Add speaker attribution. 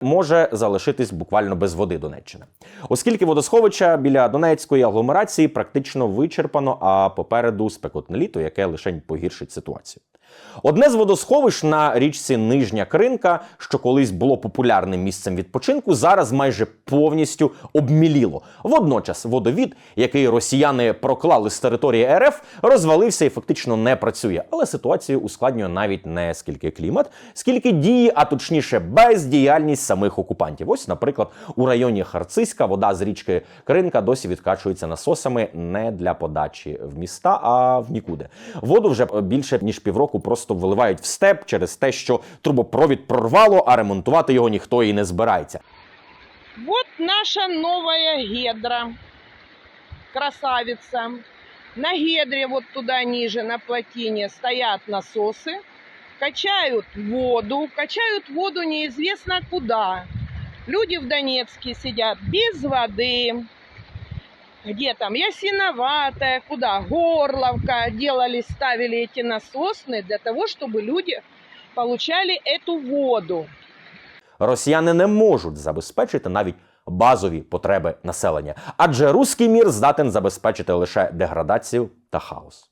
Speaker 1: може залишитись буквально без води Донеччина, оскільки водосховища біля Донецької агломерації практично вичерпано, а попереду спекотне літо, яке лише погіршить ситуацію. Одне з водосховищ на річці Нижня Кринка, що колись було популярним місцем відпочинку, зараз майже повністю обміліло. Водночас водовід, який росіяни проклали з території РФ, розвалився і фактично не працює. Але ситуацію ускладнює навіть не скільки клімат, скільки дії, а точніше бездіяльність самих окупантів. Ось, наприклад, у районі Харциська вода з річки Кринка досі відкачується насосами не для подачі в міста, а в нікуди. Воду вже більше ніж півроку просто виливають в степ через те, що трубопровід прорвало, а ремонтувати його ніхто і не збирається.
Speaker 2: Вот наша новая гедра. Красавица. На гедре вот туда ниже, на плотине, стоят насосы. Качают воду. Качают воду неизвестно куда. Люди в Донецке сидят без воды Где там? Ясиноватая, куда? Горловка. Делали, ставили эти насосные для того, чтобы люди получали эту воду.
Speaker 1: Росіяни не можуть забезпечити навіть базові потреби населення, адже руський мір здатен забезпечити лише деградацію та хаос.